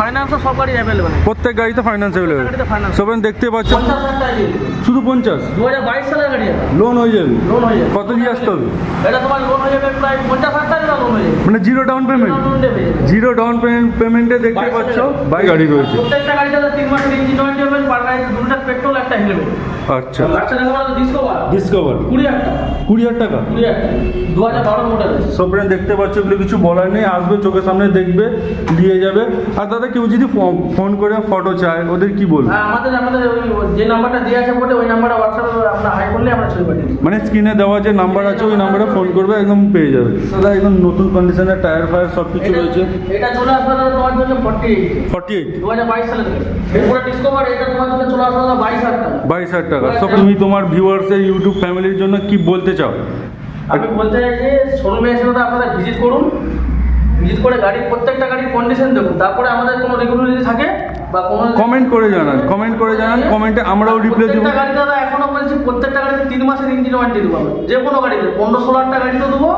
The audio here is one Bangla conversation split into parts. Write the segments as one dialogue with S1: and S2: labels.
S1: ফাইন্যান্সও সব গাড়ি অ্যাভেলেবেল
S2: প্রত্যেক গাড়িতে ফাইন্যান্স অ্যাভেলেবেল। সবাই দেখতে পাচ্ছ শুধু পঞ্চাশ?
S1: দু হাজার বাইশ সালের গাড়ি
S2: লোন হয়ে যাবে।
S1: লোন হয়ে যাবে।
S2: কত দিয়ে আসতে হবে?
S1: এটা তোমার লোন হয়ে যাবে প্রায় পঞ্চাশ হাজার টাকা লোন হয়ে যাবে।
S2: মানে zero down payment zero down payment পেমেন্টে দেখতে পাচ্ছ বাইক গাড়ি রয়েছে।
S1: প্রত্যেকটা গাড়িতে তিন মাসের ইঞ্জিন ওয়ারেন্টি হবে পার গাড়িতে দুটো পেট্রোল একটা হেলমেট
S2: আচ্ছা।
S1: আচ্ছা ডিসকভার
S2: ডিসকভার
S1: কুড়ি হাজার টাকা।
S2: কুড়ি হাজার টাকা?
S1: কুড়ি হাজার টাকা। দু হাজার বারো মডেল
S2: সব দেখতে পাচ্ছ এগুলো কিছু বলার নেই আসবে চোখের সামনে দেখবে দিয়ে যাবে। আর দাদা কেউ যদি ফোন করে ফটো চায় ওদের কি বলব?
S1: হ্যাঁ আমাদের আমাদের যে নাম্বারটা দিয়ে আছে বলে ওই নাম্বারটা হোয়াটসঅ্যাপে আমরা হাই করলে আমরা ছবি পাঠিয়ে
S2: মানে স্ক্রিনে দেওয়া যে নাম্বার আছে ওই নাম্বারে ফোন করবে একদম পেয়ে যাবে। দাদা একদম নতুন কন্ডিশনের টায়ার ফায়ার সব কিছু রয়েছে।
S1: এটা চলে আসবে দাদা তোমার জন্য ফর্টি
S2: ফর্টি এইট
S1: দু হাজার বাইশ সালের গাড়ি। এরপরে ডিসকভার এটা তোমার জন্য চলে আসবে দাদা বাইশ হাজার টাকা।
S2: বাইশ হাজার টাকা। সব তুমি তোমার ভিউয়ার্সের ইউটিউব ফ্যামিলির জন্য কি বলতে চাও?
S1: আমি বলতে চাই যে শোরুমে এসে দাদা আপনারা ভিজিট করুন। ভিজিট করে গাড়ির প্রত্যেকটা গাড়ির কন্ডিশন দেখুন। তারপরে আমাদের কোনো রেগুলারিটি থাকে বা কোনো
S2: কমেন্ট করে জানান কমেন্ট করে জানান কমেন্টে আমরাও রিপ্লাই দেবো।
S1: গাড়িতে দাদা এখনও বলছি প্রত্যেকটা গাড়িতে তিন মাসের ইঞ্জিন ওয়ারেন্টি দেবো। যে কোনো গাড়িতে পনেরো ষোলো হাজার টাকা গাড়িতে দেবো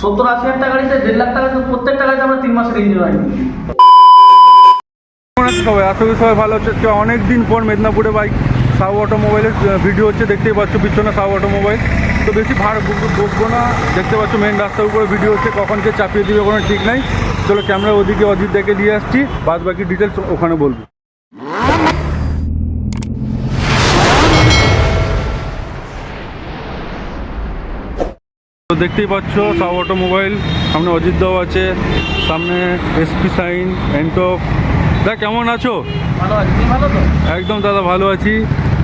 S1: সত্তর আশি হাজার টাকা গাড়িতে দেড় লাখ টাকা প্রত্যেকটা গাড়িতে আমরা তিন মাসের ইঞ্জিন ওয়ারেন্টি
S2: সবাই? আশা করি সবাই ভালো হচ্ছে অনেক দিন পর মেদিনীপুরে বাইক সাউ অটোমোবাইলের ভিডিও হচ্ছে। দেখতেই পাচ্ছ পিছনে সাউ অটোমোবাইল তো বেশি ভাড় বসবো না। দেখতে পাচ্ছ মেন রাস্তার উপরে ভিডিও হচ্ছে। কখন কে চাপিয়ে দিবে কোনো ঠিক নাই। চলো ক্যামেরা ওদিকে অজিত দেখে দিয়ে আসছি বাদ বাকি ডিটেলস ওখানে বলব। তো দেখতেই পাচ্ছ সাউ অটোমোবাইল সামনে অজিত দাও আছে সামনে এসপি সাইন এন্টক দা কেমন আছো?
S1: ভালো আছে ভালো তো?
S2: একদম দাদা ভালো আছি।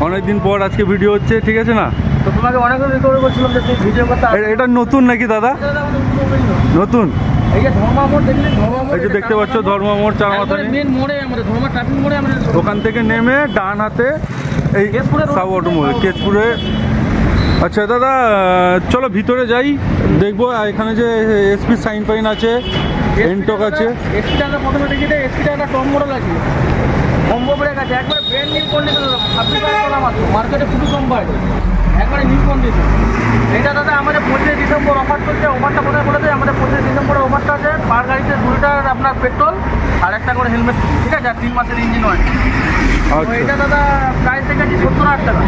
S2: অনেকদিন পর আজকে ভিডিও হচ্ছে ঠিক আছে না?
S1: তো তোমাকে অনেক রিকভারি করছিলাম যে ভিডিও করতে
S2: এটা নতুন নাকি দাদা? নতুন?
S1: এই যে মোড় দেখলে ধর্মা মোড়
S2: দেখতে পাচ্ছ চার মাথা
S1: মোড়ে মোড়ে
S2: ওখান থেকে নেমে ডান হাতে এই
S1: কেশপুরের
S2: সাউ অটোমোবাইল কেশপুরে আচ্ছা দাদা চলো ভিতরে যাই দেখব এখানে যে এসপি সাইন পাইন আছে এন্টক আছে।
S1: এসপিটা আমরা প্রথমে দেখি যে এসপিটা একটা টপ মডেল আছে। কম্বো ব্রেক আছে একবারে ব্র্যান্ড নিউ কন্ডিশন ছাব্বিশ মাত্র মার্কেটে খুবই কম পাওয়া একবারে নিউ কন্ডিশন এটা দাদা আমাদের পঁচিশে ডিসেম্বর অফার চলছে অফারটা কোথায় বলে দেয়? আমাদের পঁচিশে ডিসেম্বরে অফারটা আছে পার গাড়িতে দু লিটার আপনার পেট্রোল আর একটা করে হেলমেট ঠিক আছে? আর তিন মাসের ইঞ্জিন
S2: আচ্ছা।
S1: এটা দাদা প্রাইস থেকে আছে সত্তর হাজার টাকা।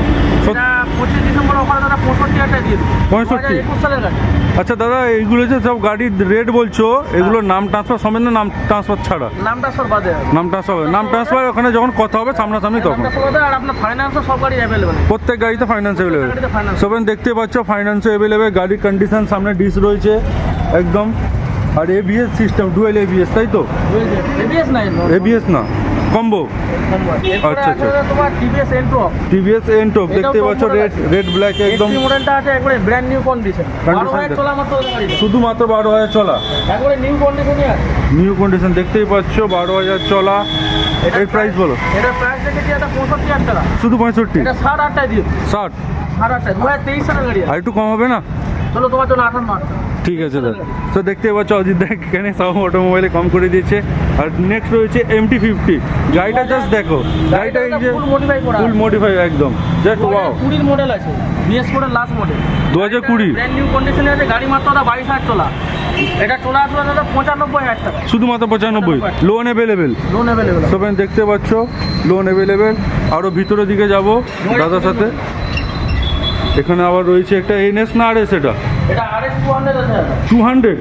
S1: এটা পঁচিশে ডিসেম্বর অফার দাদা পঁয়ষট্টি হাজার টাকা দিয়ে
S2: 65?
S1: একুশ সালের গাড়ি।
S2: আচ্ছা দাদা এইগুলো যে সব গাড়ির রেট বলছো এগুলো নাম ট্রান্সফার সমেত না নাম ট্রান্সফার ছাড়া?
S1: নাম ট্রান্সফার বাদে।
S2: নাম ট্রান্সফার নাম ট্রান্সফার ওখানে যখন কথা হবে সামনাসামনি তখন।
S1: নামটা আর আপনার ফাইন্যান্সও সব গাড়ি অ্যাভেলেবেল
S2: প্রত্যেক গাড়িতে ফাইন্যান্স অ্যাভেলেবেল সেভেন দেখতে পাচ্ছ ফাইন্যান্স অ্যাভেলেবেল গাড়ির কন্ডিশন সামনে ডিস রয়েছে একদম। আর এবিএস সিস্টেম ডুয়েল এবিএস তাই তো?
S1: এবিএস
S2: না কম্বো আচ্ছা আচ্ছা।
S1: তোমার টিভিএস এনটপ
S2: টিভিএস এনটপ দেখতে পাচ্ছ রেড রেড ব্ল্যাক একদম।
S1: এই মডেলটা আছে একবারে ব্র্যান্ড নিউ কন্ডিশন
S2: 12000
S1: চলা মাত্র শুধু
S2: মাত্র 12 হাজার চলা।
S1: একবারে নিউ কন্ডিশনই আছে।
S2: নিউ কন্ডিশন দেখতেই পাচ্ছ 12 হাজার চলা। এটা প্রাইস বলো।
S1: এটা প্রাইস দেখেছি এটা 65 টাকা।
S2: শুধু 65
S1: এটা 68 টাকা দিও। 60
S2: আর একটু কম হবে না?
S1: চলো
S2: ঠিক আছে দাদা। তো দেখতে পাচ্ছ অজিত এখানে অটোমোবাইলে কম করে দিয়েছে। আর নেক্সট রয়েছে এমটি ফিফটি গাড়িটা জাস্ট দেখো। গাড়িটা একদম। জাস্ট ওয়াও দু হাজার কুড়ি।
S1: নিউ গাড়ি বাইশ হাজার চলা। এটা আসবে পঁচানব্বই
S2: শুধুমাত্র পঁচানব্বই। লোন অ্যাভেলেবেল
S1: অ্যাভেলেবেল
S2: দেখতে লোন অ্যাভেলেবেল আরও ভিতরের দিকে যাব দাদার সাথে। এখানে আবার রয়েছে একটা এনএস না আর এস এটা?
S1: এটা আর এস টু হান্ড্রেড আছে দাদা।
S2: টু হান্ড্রেড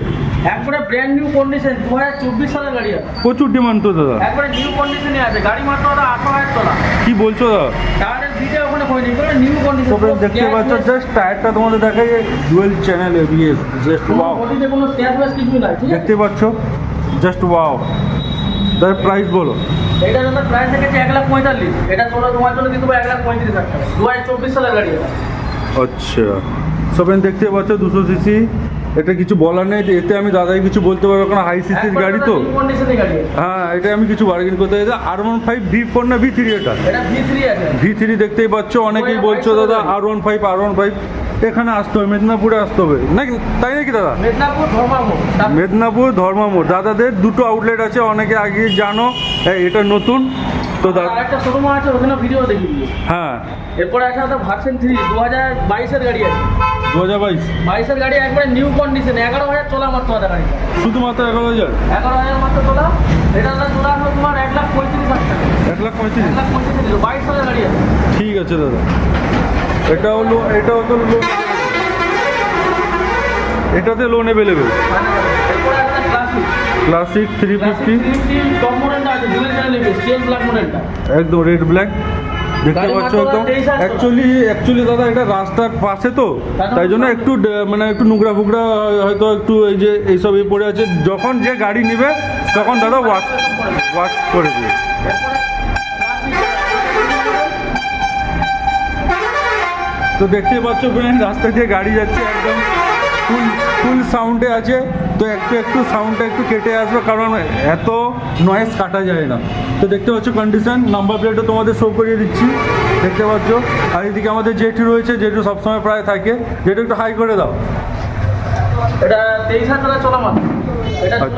S1: একবারে ব্র্যান্ড নিউ কন্ডিশন দু হাজার চব্বিশ সালের গাড়ি আছে।
S2: প্রচুর ডিমান্ড তো দাদা।
S1: একবারে নিউ কন্ডিশনে আছে। গাড়ি মাত্র ওটা আঠারো হাজার চলা
S2: কি বলছো দাদা?
S1: টায়ারের ভিডিও ওখানে হয়নি এবারে নিউ কন্ডিশন
S2: তোমরা দেখতে পাচ্ছ জাস্ট টায়ারটা তোমাদের দেখাই dual channel ABS just wow
S1: বডিতে কোনো স্ক্র্যাচ ব্যাচ কিছু নাই ঠিক আছে?
S2: দেখতে পাচ্ছ? জাস্ট ওয়াও তার প্রাইস বলো।
S1: এটা দাদা প্রাইস থেকে এক লাখ পঁয়তাল্লিশ। এটা চলো তোমার জন্য পারব এক লাখ পঁয়ত্রিশ হাজার টাকা। দু হাজার চব্বিশ সালের গাড়ি
S2: আচ্ছা। সবেন দেখতে পাচ্ছ দুশো সিসি। এটা কিছু বলার নেই এতে আমি দাদাই কিছু বলতে পারব কারণ হাই সিসির গাড়ি তো। হ্যাঁ এটা আমি কিছু বার্গেন করতে চাই। আর ওয়ান ফাইভ ভি ফোর না ভি থ্রি এটা?
S1: ভি থ্রি
S2: দেখতেই পাচ্ছ অনেকেই বলছো দাদা আর ওয়ান ফাইভ আর ওয়ান ফাইভ এখানে আসতে হবে মেদিনীপুরে আসতে হবে। নাকি তাই নাকি দাদা?
S1: মেদিনীপুর ধর্মামোড়
S2: দাদাদের দুটো আউটলেট আছে অনেকে আগে জানো এটা নতুন। তো দাদা
S1: একটা শোরুম আছে ওখানে ভিডিও দেখি
S2: হ্যাঁ।
S1: এরপরে আছে ভার্সন থ্রি দু হাজার বাইশের গাড়ি আছে।
S2: দু হাজার বাইশ।
S1: বাইশের গাড়ি একবারে নিউ কন্ডিশন এগারো হাজার চলা মাত্র গাড়ি
S2: শুধুমাত্র এগারো হাজার
S1: এগারো হাজার মাত্র তোলা এটা দাদা তোলা তোমার এক লাখ
S2: পঁয়ত্রিশ
S1: এক লাখ পঁয়ত্রিশ। দিল বাইশ সালের গাড়ি আছে।
S2: ঠিক আছে দাদা। এটা হলো এটাও তো লোন এটাতে loan available
S1: classic
S2: three fifty একদম রেড ব্ল্যাক দেখতে পাচ্ছ একদম। অ্যাকচুয়ালি অ্যাকচুয়ালি দাদা এটা রাস্তার পাশে তো। তাই জন্য একটু মানে একটু নোংরা ফুকরা হয়তো একটু এই যে এইসব এ পড়ে আছে। যখন যে গাড়ি নেবে তখন দাদা ওয়াশ ওয়াশ করে দিবে। তো দেখতেই পাচ্ছ ফ্রেন্ড রাস্তা দিয়ে গাড়ি যাচ্ছে একদম ফুল ফুল সাউন্ডে আছে। তো একটু একটু সাউন্ডটা একটু কেটে আসবে, কারণ এত নয়েজ কাটা যায় না। তো দেখতে পাচ্ছ কন্ডিশন নাম্বার প্লেটও তোমাদের শো করিয়ে দিচ্ছি। দেখতে পাচ্ছ? আর এদিকে আমাদের জেঠু রয়েছে, জেঠু সবসময় প্রায় থাকে। জেঠু একটু হাই করে দাও।
S1: এটা তেইশ হাজার চলা মাত্র।
S2: আচ্ছা।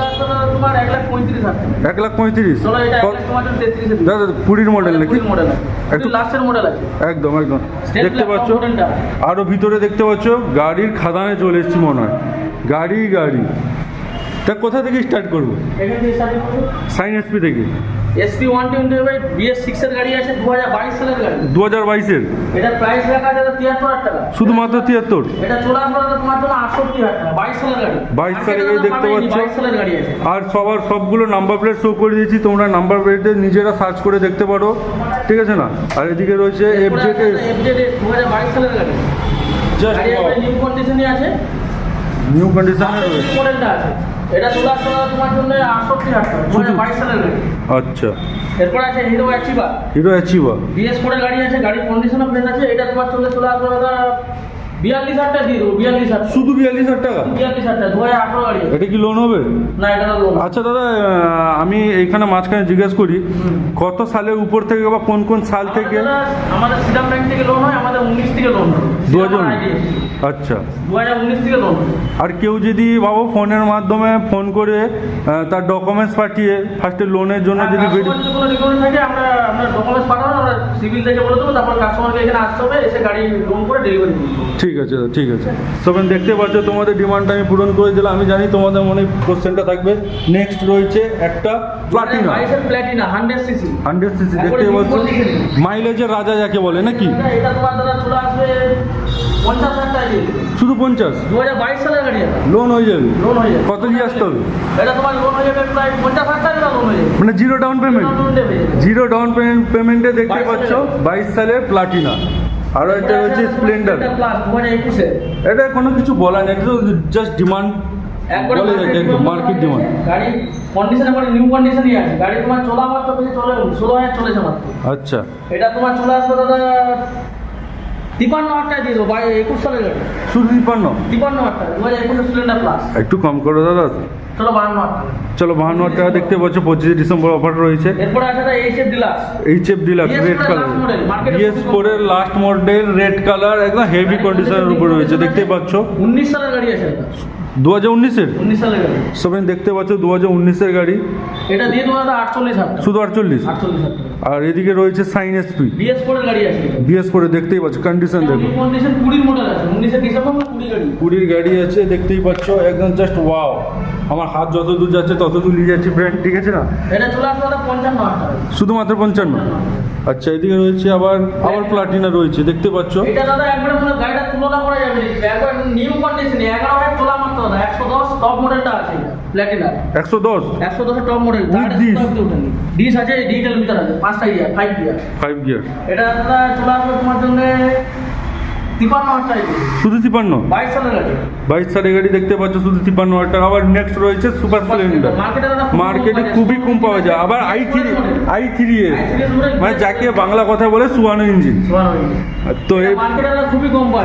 S1: এক লাখ পঁয়ত্রিশ।
S2: দাদা মডেল নাকি?
S1: কুড়ির
S2: একটু-
S1: একটু লাস্টের মডেল আছে।
S2: একদম একদম। দেখতে পাচ্ছ। আরও ভিতরে দেখতে পাচ্ছ? গাড়ির খাদানে চলে এসছি মনে হয়। গাড়ি গাড়ি। তা কোথা থেকে স্টার্ট করব?
S1: এখান থেকে স্টার্টিং করব।
S2: সাইন এসপি থেকে।
S1: SP one twenty five BS six এর গাড়ি আছে দু হাজার বাইশ সালের গাড়ি।
S2: দু হাজার বাইশের?
S1: এটা প্রাইস রাখা আছে তিয়াত্তর হাজার টাকা।
S2: শুধুমাত্র তিয়াত্তর?
S1: এটা আসবে তোমার জন্য আটষট্টি হাজার টাকা বাইশ সালের গাড়ি।
S2: 22 সালের গাড়ি দেখতে পাচ্ছ।
S1: সালের গাড়ি আছে।
S2: আর সবার সবগুলো নাম্বার প্লেট শো করে দিয়েছি তোমরা নাম্বার প্লেটে নিজেরা সার্চ করে দেখতে পারো। ঠিক আছে না? আর এদিকে রয়েছে এফ জেড
S1: এফজেড দু হাজার বাইশ সালের গাড়ি।
S2: জাস্ট
S1: নিউ আছে।
S2: নিউ কন্ডিশনে রয়েছে।
S1: মডেলটা আছে। এটা আসবে দাদা তোমার জন্য আটষট্টি হাজার টাকা দু বাইশ সালের গাড়ি।
S2: আচ্ছা।
S1: এরপর আছে Hero Achiever
S2: Hero Achiever
S1: BS model গাড়ি আছে গাড়ির কন্ডিশনও ফ্রেশ আছে এটা তোমার চলে চলে আসবে দাদা বিয়াল্লিশ হাজার টাকা দিয়ে দেবো বিয়াল্লিশ হাজার
S2: শুধু বিয়াল্লিশ হাজার টাকা?
S1: বিয়াল্লিশ হাজার টাকা দু হাজার আঠারো গাড়ি
S2: এটা কি লোন হবে?
S1: না এটা লোন
S2: আচ্ছা দাদা আমি এইখানে মাঝখানে জিজ্ঞেস করি কত সালের উপর থেকে বা কোন কোন সাল থেকে?
S1: আমাদের সিডাম ব্যাংক থেকে লোন হয় আমাদের উনিশ থেকে লোন
S2: দু হাজার আচ্ছা।
S1: দু হাজার উনিশ থেকে লোন
S2: আর কেউ যদি ভাবো ফোনের মাধ্যমে ফোন করে তার ডকুমেন্টস পাঠিয়ে ফার্স্টে লোনের জন্য যদি
S1: কাস্টমার কোনো রিকোয়ারমেন্ট থাকে আমরা আপনার ডকুমেন্টস পাঠাবো আমরা সিভিল থেকে বলে দেবো তারপর কাস্টমারকে এখানে আসতে হবে এসে গাড়ি লোন করে ডেলিভারি
S2: ঠিক আছে ঠিক আছে। সবাই দেখতে পাচ্ছ তোমাদের ডিমান্ডটা আমি পূরণ করে দিলাম। আমি জানি তোমাদের মনে কোশ্চেনটা থাকবে। নেক্সট রয়েছে একটা প্লাটিনা
S1: হান্ড্রেড সিসি
S2: দেখতে পাচ্ছ? মাইলেজের রাজা যাকে বলে নাকি?
S1: এটা তোমার দাদা চলে আসবে পঞ্চাশ হাজার টাকা
S2: শুধু
S1: সালের গাড়ি
S2: লোন হয়ে যাবে।
S1: লোন হয়ে যাবে।
S2: কত দিয়ে আসতে হবে?
S1: এটা তোমার লোন হয়ে যাবে প্রায় পঞ্চাশ হাজার টাকা লোন হয়ে যাবে।
S2: মানে zero down payment zero down পেমেন্টে দেখতে পাচ্ছ
S1: সালের।
S2: বাইশ সালের প্লাটিনা আর এটা হচ্ছে স্প্লেন্ডার এটা কোনো কিছু বলা নেই এটা জাস্ট ডিমান্ড বলে মার্কেট ডিমান্ড
S1: গাড়ি কন্ডিশন একবারে নিউ কন্ডিশনই আছে। গাড়ি তোমার চলা মাত্র বেশি চলে ষোলো হাজার চলেছে মাত্র।
S2: আচ্ছা।
S1: এটা তোমার চলে আসবে দাদা তিপান্ন হাজার টাকা দিয়ে দেবো একুশ সালের গাড়ি।
S2: শুধু তিপ্পান্ন
S1: তিপান্ন হাজার টাকা দু হাজার একুশের স্প্লেন্ডার প্লাস
S2: একটু কম করো দাদা।
S1: চলো বাহান্ন হাজার টাকা।
S2: চলো বাহান্ন হাজার টাকা দেখতে পাচ্ছ পঁচিশে ডিসেম্বর অফার রয়েছে।
S1: এরপরে আছে দাদা H F deluxe
S2: H F deluxe red colour BS
S1: খুবই
S2: ফোরের লাস্ট মডেল রেড কালার একদম হেভি কন্ডিশনের উপর রয়েছে দেখতেই পাচ্ছ।
S1: উনিশ সালের গাড়ি আছে এটা।
S2: দু হাজার উনিশের?
S1: উনিশ
S2: সবাই দেখতে পাচ্ছ দু হাজার উনিশের গাড়ি।
S1: এটা দিয়ে আটচল্লিশ
S2: শুধু আটচল্লিশ? আর এদিকে রয়েছে সাইন এসপি
S1: বিএস আছে এটা।
S2: বিএস করে দেখতেই পাচ্ছ কন্ডিশন দেখো।
S1: মানে
S2: কুড়ির গাড়ি। আছে দেখতেই পাচ্ছ একদম জাস্ট ওয়াও আমার হাত যত দূর যাচ্ছে তত দূর নিয়ে যাচ্ছি ফ্রেন্ড ঠিক আছে না? শুধুমাত্র পঞ্চান্ন? আচ্ছা এদিকে রয়েছে আবার আবার প্লাটিনা রয়েছে দেখতে পাচ্ছ?
S1: এটা দাদা একবারে মানে গাড়িটা তুলনা করা যাবে। একবার নিউ কন্ডিশন এগারো হাজার তোলা মাত্র দাদা একশো দশ টপ মডেলটা আছে প্ল্যাটিনা
S2: একশো দশ?
S1: একশো দশের top model
S2: With this?
S1: Disc আছে ডিজিটাল মিটার আছে পাঁচটা year five year
S2: five gear
S1: এটা দাদা চলে আসবে তোমার জন্য তিপান্ন হাজার টাকা দিয়ে।
S2: শুধু তিপান্ন?
S1: বাইশ সালের গাড়ি।
S2: দেখতে পাচ্ছ শুধু তিপান্ন হাজার টাকা। আবার নেক্সট রয়েছে সুপার স্প্লেন্ডার
S1: মার্কেটে খুবই কম পাওয়া
S2: যায়। আবার I three I three S মানে যাকে বাংলা কথা বলে সুয়ানো ইঞ্জিন তো
S1: যায়।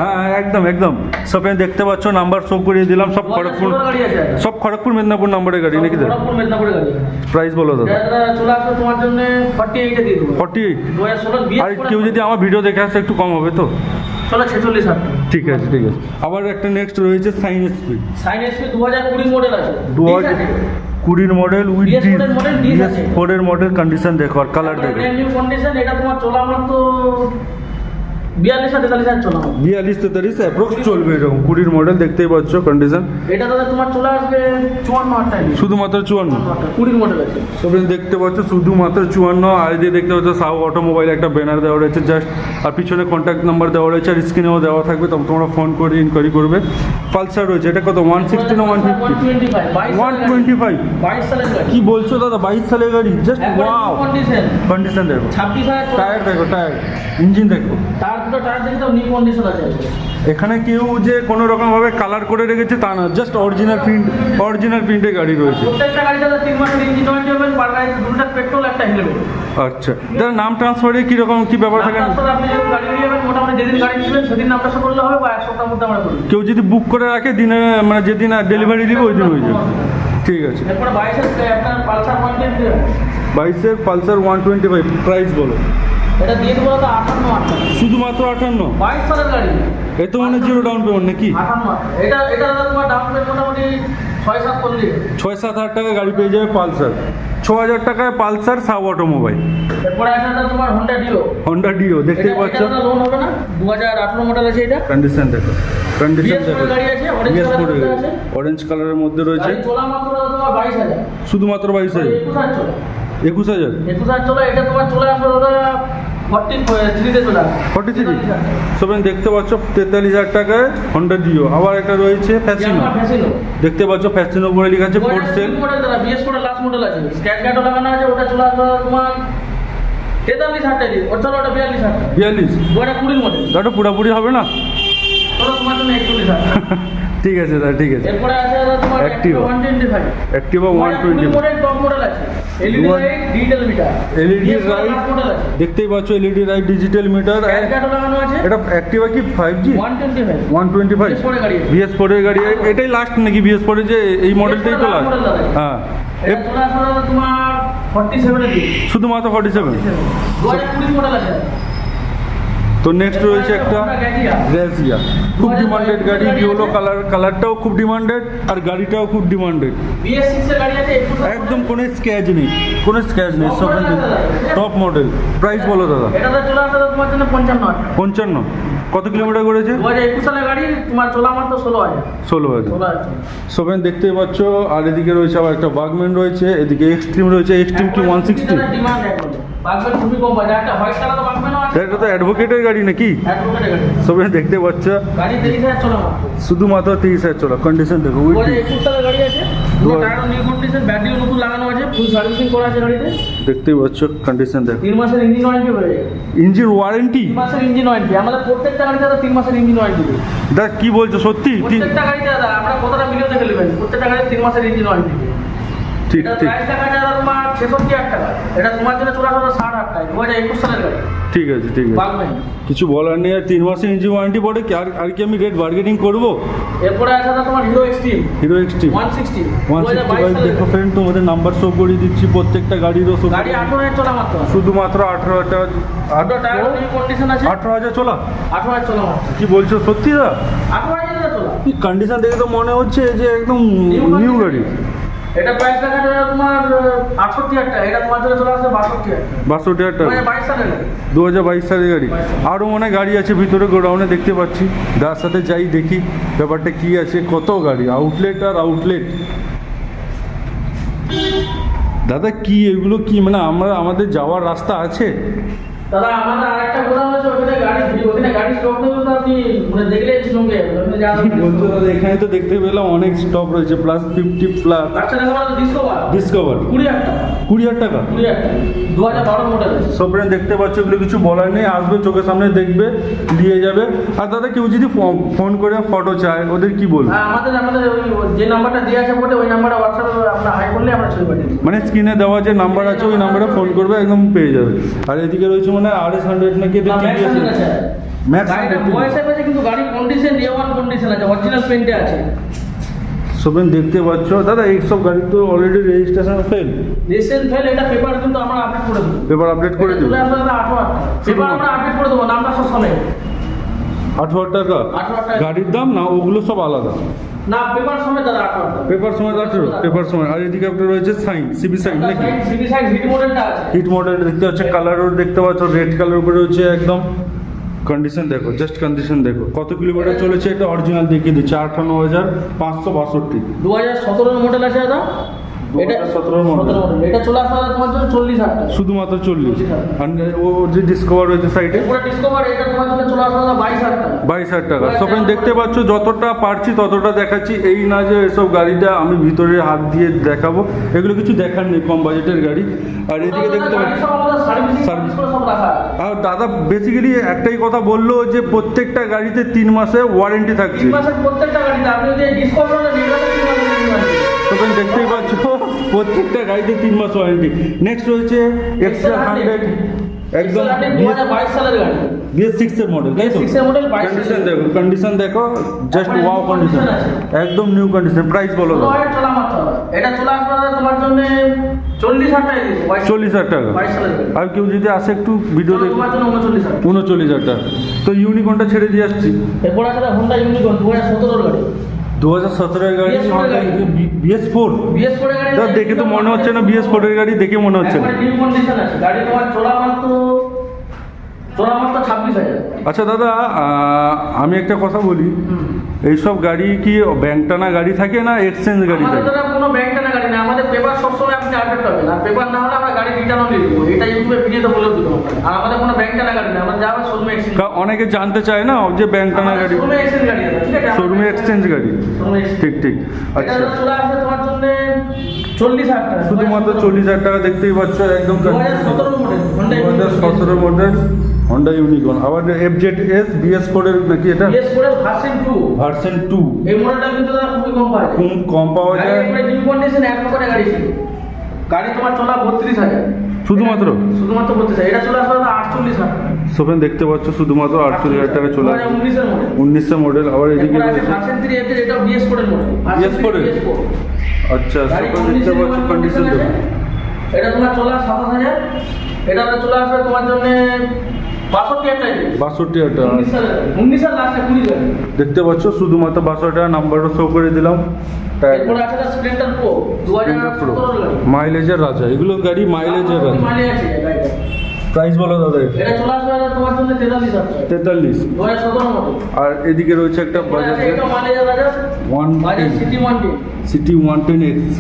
S2: হ্যাঁ একদম একদম। সব দেখতে পাচ্ছ নাম্বার শো করিয়ে দিলাম। সব খড়গপুর। সব খড়গপুর মেদিনীপুর নাম্বারের গাড়ি নাকি দাদা? প্রাইস বলো দাদা।
S1: ফর্টি এইটে
S2: আর কেউ যদি আমার ভিডিও দেখে আসে একটু কম হবে তো।
S1: ছেচল্লিশ হাজার।
S2: ঠিক আছে ঠিক আছে। আবার একটা নেক্সট রয়েছে সাইন স্পিড
S1: সাইন এসপি দু হাজার কুড়ি মডেল আছে।
S2: দু হাজার কুড়ির মডেল উইথ ডিস।
S1: ফোরের
S2: মডেল কন্ডিশন দেখো আর কালার দেখো।
S1: নিউ কন্ডিশন এটা তোমার চলা মাত্র বিয়াল্লিশ তেতাল্লিশ হাজার চলা
S2: বিয়াল্লিশ তেতাল্লিশ অ্যাপ্রক্স চলবে এরকম কুড়ির মডেল দেখতেই পাচ্ছ কন্ডিশন
S1: এটা দাদা তোমার চলে আসবে চুয়ান্ন হাজার
S2: শুধুমাত্র চুয়ান্ন?
S1: কুড়ির মডেল আছে।
S2: দেখতে পাচ্ছ শুধুমাত্র চুয়ান্ন আর দিয়ে দেখতে পাচ্ছ সাউ অটোমোবাইল একটা ব্যানার দেওয়া রয়েছে জাস্ট আর পিছনে কন্ট্যাক্ট নাম্বার দেওয়া রয়েছে আর স্ক্রিনেও দেওয়া থাকবে তখন তোমরা ফোন করে ইনকোয়ারি করবে। পালসার রয়েছে এটা কত? ওয়ান সিক্সটি না one fifty one twenty five কি বলছো দাদা বাইশ সালের গাড়ি? জাস্ট ওয়াও
S1: কন্ডিশন
S2: কন্ডিশন দেখো।
S1: ছাব্বিশ
S2: টায়ার দেখো টায়ার ইঞ্জিন দেখো।
S1: তার দুটো টায়ার দেখে তো নিউ কন্ডিশন আছে
S2: এখানে কেউ যে কোনো রকমভাবে কালার করে রেখেছে তা না জাস্ট অরিজিনাল প্রিন্ট অরিজিনাল প্রিন্টের গাড়ি রয়েছে।
S1: প্রত্যেকটা গাড়িতে তিন মাসের ইঞ্জিন পার গাড়ি দুটো পেট্রোল একটা হেলমেট
S2: আচ্ছা দাদা নাম ট্রান্সফারে কীরকম কী ব্যাপার থাকে?
S1: আপনি গাড়ি নিয়ে যাবেন মোটামুটি যেদিন গাড়ি নেবেন সেদিন করলে হবে বা এক সপ্তাহের মধ্যে আমরা করি
S2: কেউ যদি বুক করে রাখে দিনে মানে যেদিন ডেলিভারি দিবে ওই দিন হয়ে যাবে। ঠিক আছে।
S1: এরপরে বাইশের আপনার পালসার পয়েন্টের
S2: বাইশের Pulsar one twenty five price বলো।
S1: এটা দিয়ে দেবো আটান্ন আট
S2: শুধুমাত্র আটান্ন?
S1: বাইশ সালের গাড়ি।
S2: এ তো মানে জিরো ডাউন পেমেন্ট নাকি?
S1: আটান্ন এটা এটা তোমার ডাউন পেমেন্ট মোটামুটি ছয় সাত করলে
S2: ছয় সাত হাজার টাকায় গাড়ি পেয়ে যাবে পালসার। ছ হাজার টাকায় পালসার সাব অটোমোবাইল।
S1: এরপরে তোমার হন্ডা ডিও
S2: হন্ডা ডিও দেখতেই পাচ্ছ?
S1: লোন হবে না? দু হাজার আঠারো মডেল আছে এটা।
S2: কন্ডিশন দেখো। কন্ডিশন। অরেঞ্জ কালারের মধ্যে রয়েছে। শুধুমাত্র বাইশ হাজার।
S1: একুশ হাজার?
S2: একুশ হাজার
S1: চলা এটা তোমার চলে আসবে দাদা ফর্টি
S2: থ্রি সবাই দেখতে পাচ্ছ তেতাল্লিশ হাজার টাকায় হন্ডা ডিও আবার একটা রয়েছে ফ্যাসিনো দেখতে পাচ্ছ ফ্যাসিনো বলে লেখা আছে for sale
S1: BS model last model আছে। স্ক্যাচ লাগানো আছে ওটা চলে আসবে তোমার তেতাল্লিশ হাজার টাকা ওর চলো ওটা বিয়াল্লিশ হাজার
S2: বিয়াল্লিশ।
S1: কুড়ির মডেল
S2: ওটা পুরোপুরি হবে না? ঠিক আছে দাদা ঠিক আছে।
S1: এরপরে আছে দাদা তোমার
S2: Activa।
S1: One twenty five
S2: Activa one twenty
S1: model top model আছে। LED light. মডেল আছে।
S2: দেখতেই পাচ্ছ এলইডি লাইট ডিজিটাল মিটার এটা অ্যাক্টিভা কি five G
S1: one twenty five BS ফোরের গাড়ি।
S2: গাড়ি এটাই লাস্ট নাকি বিএস ফোরে যে এই মডেলটাই তো লাস্ট হ্যাঁ।
S1: ফর্টি
S2: শুধুমাত্র ফর্টি সেভেন
S1: দু হাজার কুড়ি মডেল আছে
S2: তো নেক্সট রয়েছে একটা গ্যাসিয়া খুব ডিমান্ডেড গাড়ি ইয়েলো কালার কালারটাও খুব ডিমান্ডেড আর গাড়িটাও খুব ডিমান্ডেড একদম কোনো স্ক্যাচ নেই, কোনো স্ক্যাচ নেই, সব টপ মডেল প্রাইস বলো দাদা।
S1: পঞ্চান্ন।
S2: কত কিলোমিটার করেছে?
S1: ষোলো হাজার।
S2: সবেন দেখতেই পাচ্ছ, আর এদিকে রয়েছে আবার একটা বাগম্যান রয়েছে, এদিকে এক্সট্রিম রয়েছে এক্সট্রিম কি ওয়ান সিক্সটি
S1: একটা হোয়াইট কালার আছে।
S2: এটা তো অ্যাডভোকেটের গাড়ি নাকি?
S1: অ্যাডভোকেটের গাড়ি।
S2: সবেন দেখতে পাচ্ছ।
S1: গাড়ি চলা
S2: শুধুমাত্র চলো কন্ডিশন দেখো
S1: সালের গাড়ি আছে। টায়ারও নিউ কন্ডিশন ব্যাটারিও নতুন লাগানো আছে ফুল সার্ভিসিং করা আছে গাড়িতে।
S2: দেখতেই পাচ্ছ কন্ডিশন দেখো।
S1: মাসের ইঞ্জিন ওয়ারেন্টি
S2: ইঞ্জিন ওয়ারেন্টি
S1: মাসের ইঞ্জিন ওয়ারেন্টি আমাদের প্রত্যেকটা গাড়িতে দাদা তিন মাসের ইঞ্জিন ওয়ারেন্টি
S2: দা কি বলছো সত্যি?
S1: প্রত্যেকটা গাড়িতে দাদা আমরা কতটা ভিডিও দেখে নেবেন প্রত্যেকটা গাড়িতে মাসের ইঞ্জিন ওয়ারেন্টি
S2: ঠিক ঠিক।
S1: প্রাইস তোমার ছেষট্টি হাজার টাকা। এটা তোমার জন্য চলে আসবে ষাট হাজার টাকা। দু হাজার একুশ সালের গাড়ি।
S2: ঠিক আছে ঠিক আছে। কিছু বলার নেই আর তিন মাসের ইঞ্জিন ওয়ারেন্টি পড়ে আর আর কি আমি রেট বার্গেনিং করব?
S1: এরপরে আছে তোমার Hero Xtreme
S2: Hero Xtreme
S1: one sixty
S2: one sixty দেখো ফ্রেন্ড তোমাদের নাম্বার শো করে দিচ্ছি প্রত্যেকটা গাড়িরও শো
S1: গাড়ি আঠারো হাজার চলা মাত্র।
S2: শুধুমাত্র আঠেরো হাজার
S1: আঠারো টায়ার নিউ কন্ডিশন আছে?
S2: আঠেরো হাজার চলা?
S1: আঠারো হাজার চলা মাত্র।
S2: কি বলছো সত্যি দা
S1: আঠারো হাজার চলা।
S2: কন্ডিশন দেখে তো মনে হচ্ছে যে একদম নিউ গাড়ি।
S1: এটা প্রাইস দাদা তোমার আটষট্টি হাজার টাকা। এটা তোমার জন্য চলে আসবে বাষট্টি হাজার
S2: বাষট্টি হাজার টাকা।
S1: গাড়ি।
S2: দু হাজার বাইশ সালের গাড়ি। আরও মনে গাড়ি আছে ভিতরে গোডাউনে দেখতে পাচ্ছি। যার সাথে যাই দেখি ব্যাপারটা কি আছে কত গাড়ি আউটলেট আর আউটলেট দাদা কি এগুলো কি? মানে আমরা আমাদের যাওয়ার রাস্তা আছে?
S1: দাদা আমাদের আরেকটা গোদাম আছে ওখানে গাড়ি ওখানে গাড়ি স্টক নেই বলতে আপনি মানে দেখলে সঙ্গে
S2: বলছো দাদা এখানে তো দেখতে পেলাম অনেক স্টপ রয়েছে প্লাস ফিফটি প্লাস
S1: আচ্ছা দেখো ডিসকভার
S2: ডিসকভার
S1: কুড়ি হাজার টাকা
S2: কুড়ি হাজার টাকা?
S1: কুড়ি হাজার দু হাজার বারো মডেল
S2: সব ব্র্যান্ড দেখতে পাচ্ছ এগুলো কিছু বলার নেই আসবে চোখের সামনে দেখবে নিয়ে যাবে। আর দাদা কেউ যদি ফোন করে ফটো চায় ওদের কি বলব?
S1: হ্যাঁ আমাদের আমাদের যে নাম্বারটা দেওয়া আছে বটে ওই নাম্বারটা হোয়াটসঅ্যাপে আমরা হাই করলে আমরা ছবি পাঠিয়ে
S2: মানে স্ক্রিনে দেওয়া যে নাম্বার আছে ওই নাম্বারে ফোন করবে একদম পেয়ে যাবে। আর এদিকে রয়েছে মানে আর এস হান্ড্রেড নাকি
S1: না, Max 100 আছে।
S2: ম্যাক্স
S1: গাড়িটা বয়স গেছে কিন্তু গাড়ির কন্ডিশন ওয়ান কন্ডিশন আছে অরিজিনাল পেন্টে আছে।
S2: সবেন দেখতে পাচ্ছ? দাদা এইসব গাড়ি তো অলরেডি রেজিস্ট্রেশন ফেল
S1: ফেল এটা পেপার কিন্তু আমরা আপডেট করে দেবো।
S2: পেপার আপডেট করে দেবে।
S1: আঠারো পেপার আমরা আপডেট করে দেবো নামটা সব
S2: আঠারো টাকা। গাড়ির দাম না ওগুলো সব আলাদা।
S1: না পেপার দাদা
S2: সময় আঠেরো পেপার সময়। আর এদিকে একটা রয়েছে সাইন সিবি সাইন নাকি?
S1: সিবি হিট মডেলটা আছে।
S2: হিট মডেল দেখতে পাচ্ছ কালারও দেখতে পাচ্ছ রেড কালার উপরে রয়েছে একদম। কন্ডিশন দেখো জাস্ট কন্ডিশন দেখো। কত কিলোমিটার চলেছে? এটা অরিজিনাল দেখিয়ে দিচ্ছে। আটান্ন হাজার পাঁচশো বাষট্টি।
S1: দু হাজার সতেরোর মডেল আছে দাদা এটা সতেরো মডেল। এটা চলে আসবে তোমার জন্য চল্লিশ হাজার
S2: শুধুমাত্র চল্লিশ। আর ও যে ডিসকভার রয়েছে সাইডে
S1: ডিসকভার এটা তোমার জন্য চলে আসবে বাইশ হাজার টাকা।
S2: বাইশ হাজার টাকা। সবাই দেখতে পাচ্ছ যতটা পারছি ততটা দেখাচ্ছি। এই না যে এসব গাড়িটা আমি ভিতরে হাত দিয়ে দেখাবো এগুলো কিছু দেখার নেই কম বাজেটের গাড়ি। আর এদিকে দেখতে পাচ্ছি আর দাদা বেসিক্যালি একটাই কথা বলল যে প্রত্যেকটা গাড়িতে তিন মাসে ওয়ারেন্টি থাকছে।
S1: প্রত্যেকটা গাড়িতে। আপনি যদি ডিসকভার
S2: তখন দেখতেই পাচ্ছ প্রত্যেকটা গাড়িতে তিন মাস ওয়ারেন্টি নেক্সট রয়েছে এক্সেল হান্ড্রেড একদম বিএস সিক্স এর মডেল তাই তো? কন্ডিশন দেখো কন্ডিশন দেখো জাস্ট ওয়াও কন্ডিশন একদম নিউ কন্ডিশন প্রাইস বলো
S1: হবে। এটা চলে আসবে তোমার জন্য চল্লিশ হাজার টাকা
S2: আর কেউ যদি আসে একটু ভিডিও দেখো
S1: উনচল্লিশ হাজার।
S2: টাকা। তো ইউনিকনটা ছেড়ে দিয়ে আসছি।
S1: এরপর আছে হোন্ডা ইউনিকর্ন দু হাজার সতেরোর গাড়ি।
S2: দু হাজার সতেরোর গাড়ি
S1: BS4 এর গাড়ি।
S2: BS four.
S1: বিএস করে
S2: দেখে তো মনে হচ্ছে না বিএস ফোরের গাড়ি দেখে মনে হচ্ছে না।
S1: গাড়ি তোমার চলা মাত্র চলা মাত্র ছাব্বিশ হাজার
S2: আচ্ছা দাদা আমি একটা কথা বলি। এইসব গাড়ি কি ব্যাংক টানা গাড়ি থাকে না এক্সচেঞ্জ গাড়ি থাকে?
S1: কোনো গাড়ি না আমাদের পেপার সবসময় আপনি আপডেট পাবেন। আর পেপার না হলে আমরা গাড়ি রিটার্নও দিয়ে দেবো। এটা ইউটিউবে ভিডিওতে বলে দিব আর আমাদের কোনো গাড়ি না আমরা যা হবে শোরুমে এক্সচেঞ্জ
S2: অনেকে জানতে চায় না যে ব্যাংক টানা গাড়ি
S1: শোরুমে এক্সচেঞ্জ গাড়ি ঠিক আছে?
S2: এক্সচেঞ্জ গাড়ি।
S1: শোরুমে
S2: ঠিক ঠিক। আচ্ছা।
S1: চলে আসবে তোমার জন্য চল্লিশ হাজার টাকা
S2: শুধুমাত্র চল্লিশ হাজার টাকা দেখতেই পাচ্ছ একদম
S1: দু হাজার সতেরো মডেল
S2: হন্ডা ইউনিকর্ন আবার এফ জেড এস বিএস নাকি এটা?
S1: বিএস ভার্সন
S2: ভার্সন
S1: এই মডেলটা কিন্তু দাদা খুবই কম পাওয়া যায়।
S2: কম কম পাওয়া যায়।
S1: নিউ কন্ডিশন এক করে গাড়ি ছিল। গাড়ি তোমার চলা বত্রিশ হাজার।
S2: শুধুমাত্র?
S1: শুধুমাত্র বত্রিশ হাজার। এটা চলে আসবে দাদা আটচল্লিশ হাজার টাকা।
S2: সোফেন দেখতে পাচ্ছ শুধুমাত্র আটচল্লিশ হাজার টাকা চলে
S1: মডেল
S2: উনিশশো মডেল আবার এদিকে
S1: বিএস?
S2: আচ্ছা সোফেন দেখতে পাচ্ছ কন্ডিশন দেখো।
S1: এটা তোমার চলা সাতাশ হাজার। এটা চলে আসবে তোমার জন্য বাষট্টি হাজার
S2: দেখতে পাচ্ছ শুধুমাত্র বাষট্টি টাকা নাম্বারও শো করে দিলাম। মাইলেজের রাজা এগুলো গাড়ি মাইলেজের রাজা।
S1: মাইলেজ আছে গাড়িটা
S2: প্রাইস বলো দাদা
S1: এটা। চলে আসবে তোমার জন্য তেতাল্লিশ হাজার টাকা।
S2: তেতাল্লিশ।
S1: দু হাজার সতেরো মডেল
S2: আর এদিকে রয়েছে একটা বাজাজ
S1: এটা Bajaj CT one ten
S2: CT one ten X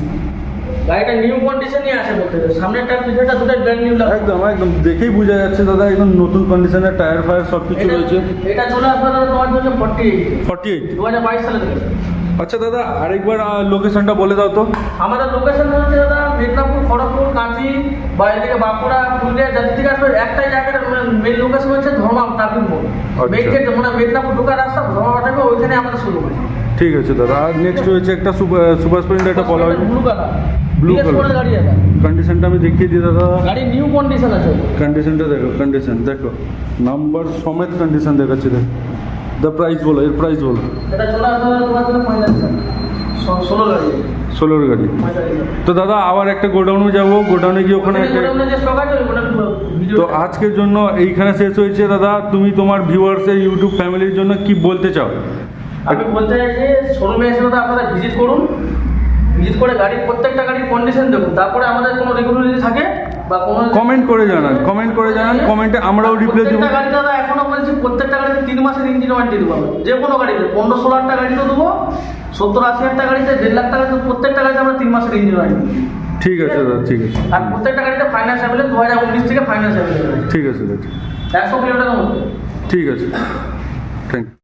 S1: গাড়িটা নিউ কন্ডিশনই আছে বলতে গেলে। সামনেরটা পিছনটা দুটো ব্র্যান্ড নিউ লাগে
S2: একদম একদম। দেখেই বোঝা যাচ্ছে দাদা একদম নতুন কন্ডিশনের টায়ার ফায়ার সব কিছু রয়েছে।
S1: এটা চলে আসবে দাদা তোমার জন্য ফর্টি এইট
S2: ফর্টি এইট
S1: দু হাজার বাইশ সালে থেকে
S2: আচ্ছা দাদা আরেকবার লোকেশনটা বলে দাও তো।
S1: আমাদের লোকেশন হচ্ছে দাদা মেদিনীপুর খড়গপুর কাঁচি বা এদিকে বাঁকুড়া পুরুলিয়া যাদের থেকে আসবে একটাই জায়গাটা মেন লোকেশন হচ্ছে ধর্মা ট্রাফিক মোড়
S2: আচ্ছা।
S1: মেন গেট মানে মেদিনীপুর ঢোকার রাস্তা ধর্মা থাকবে ওইখানে আমাদের শুরু হয়
S2: ঠিক আছে দাদা আর নেক্সট রয়েছে একটা সুপার স্প্লেন্ডার এটা বলা হয়
S1: ব্লু কালার ব্লু কালার গাড়ি
S2: কন্ডিশনটা আমি দেখিয়ে দিই দাদা।
S1: গাড়ি নিউ কন্ডিশন আছে।
S2: কন্ডিশনটা দেখো কন্ডিশন দেখো। নাম্বার সমেত কন্ডিশন দেখাচ্ছে দেখো। দ্য প্রাইস বলো এর প্রাইস বলো।
S1: এটা চলে আসবে তোমার জন্য পঁয়তাল্লিশ হাজার। ষো- ষোলো গাড়ি।
S2: ষোলোর গাড়ি। তো দাদা আবার একটা গোডাউনে যাব। গোডাউনে গিয়ে ওখানে একটা তো আজকের জন্য এইখানে শেষ হয়েছে দাদা। তুমি তোমার ভিউয়ার্সের ইউটিউব ফ্যামিলির জন্য কি বলতে চাও?
S1: আমি বলতে চাই যে শোরুমে এসে দাদা আপনারা ভিজিট করুন। ভিজিট করে গাড়ির প্রত্যেকটা গাড়ির কন্ডিশন দেখুন। তারপরে আমাদের কোনো রেগুলার যদি থাকে
S2: কমেন্ট করে জানান কমেন্ট করে জানান কমেন্টে আমরাও রিপ্লাই দেবো।
S1: দাদা এখনও বলছি প্রত্যেকটা গাড়িতে তিন মাসের ইঞ্জিন ওয়ারেন্টি দেবো যে কোনো গাড়িতে পনেরো ষোলো হাজার টাকা গাড়িতে দেবো সত্তর আশি হাজার টাকা গাড়িতে দেড় লাখ টাকা প্রত্যেকটা গাড়িতে আমরা তিন মাসের ইঞ্জিন ওয়ারেন্টি
S2: ঠিক আছে দাদা ঠিক আছে।
S1: আর প্রত্যেকটা গাড়িতে ফাইন্যান্স অ্যাভেলেবল দু হাজার উনিশ থেকে ফাইন্যান্স অ্যাভেলেবল
S2: ঠিক আছে দাদা।
S1: একশো কিলোমিটারের মধ্যে।
S2: ঠিক আছে। Thank you